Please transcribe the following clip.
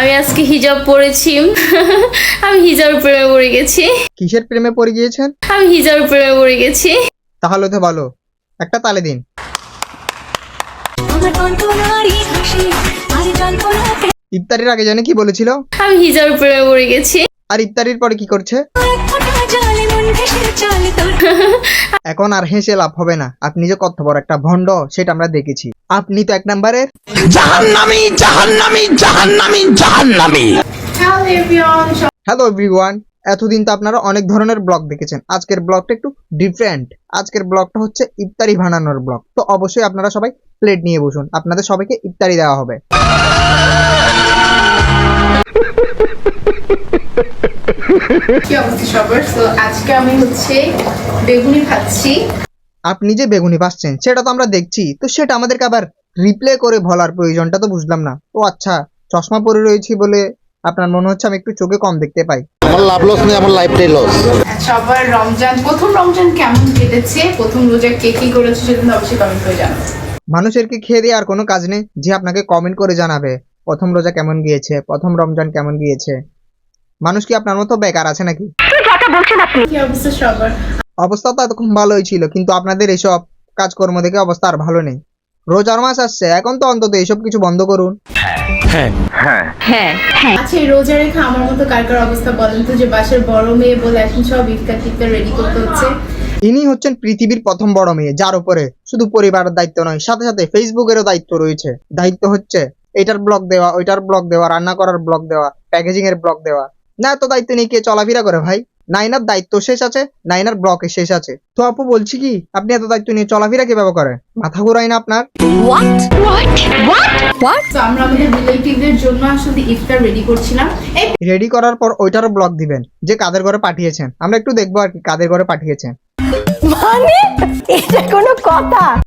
আমি আজকে হিজাব পরেছি। আমি হিজাবের প্রেমে পড়ে গেছি। কিসের প্রেমে পড়ে গিয়েছেন? আমি হিজাবের প্রেমে পড়ে গেছি। তাহলে তো ভালো। একটা তালে দিন। ইফতারির আগে জানে কি বলেছিল? আমি হিজাবের প্রেমে পড়ে গেছি। আর ইফতারির পরে কি করছে? এখন আর হেসে লাভ হবে না। আপনি যে কত বড় একটা ভণ্ড সেটা আমরা দেখেছি। আপনি তো এক নাম্বারের। জাহান্নামি জাহান্নামি জাহান্নামি জাহান্নামি। হ্যালো এভরিওয়ান এতদিন তো আপনারা অনেক ধরনের ব্লগ দেখেছেন। আজকের ব্লগটা একটু ডিফারেন্ট আজকের ব্লগটা হচ্ছে ইফতারি বানানোর ব্লগ। তো অবশ্যই আপনারা সবাই প্লেট নিয়ে বসুন। আপনাদের সবাইকে ইফতারি দেওয়া হবে। কি অবস্থা সবার? তো আজকে আমি হচ্ছে বেগুনি খাচ্ছি আপনি যে বেগুনি পাচ্ছেন সেটা তো আমরা দেখছি। তো সেটা আমাদেরকে আবার রিপ্লে করে বলার প্রয়োজনটা তো বুঝলাম না। ও আচ্ছা চশমা পরে রয়েছি বলে আপনার মনে হচ্ছে আমি একটু চোখে কম দেখতে পাই? আমার লাভ লস নেই আমার লাইফটাই লস সবার রমজান প্রথম রমজান কেমন কেটেছে? প্রথম রোজা কে কি করেছে সেটা অবশ্যই কমেন্ট করে জানাব মানুষের কি খেয়ে দিয়ে আর কোনো কাজ নেই যে আপনাকে কমেন্ট করে জানাবে প্রথম রোজা কেমন গিয়েছে প্রথম রমজান কেমন গিয়েছে। মানুষ কি আপনার মতো বেকার আছে নাকি? অবস্থা অবস্থা তো এতক্ষণ ভালোই ছিল কিন্তু আপনাদের এসব কাজকর্ম দেখে অবস্থা আর ভালো নেই। রোজার মাস আসছে এখন তো অন্তত এইসব কিছু বন্ধ করুন। আচ্ছা এই রোজা রেখে আমার মতো কার কার অবস্থা বলেন তো? যে বাসার বড় মেয়ে বলে এখন সব ইফতার টিফতার রেডি করতে হচ্ছে। ইনি হচ্ছেন পৃথিবীর প্রথম বড় মেয়ে যার উপরে শুধু পরিবারের দায়িত্ব নয় সাথে সাথে ফেসবুকেরও দায়িত্ব রয়েছে। দায়িত্ব হচ্ছে এটার ব্লগ দেওয়া ওইটার ব্লগ দেওয়া রান্না করার ব্লগ দেওয়া প্যাকেজিং এর ব্লগ দেওয়া। না এত দায়িত্ব নিয়ে কে চলাফেরা করে ভাই? নাইনার দায়িত্ব শেষ আছে নাইনার ব্লকে শেষ আছে। তো আপু বলছি কি আপনি এত দায়িত্ব নিয়ে চলাফেরা কীভাবে করেন? মাথা ঘুরাই না আপনার? তো আমরা আমাদের রিলেটিভদের জন্য আসলে ইফতার রেডি করছিলাম। রেডি করার পর ওইটারও ব্লক দিবেন যে কাদের ঘরে পাঠিয়েছেন। আমরা একটু দেখব আর কি কাদের ঘরে পাঠিয়েছেন। মানে? এটা কোনো কথা।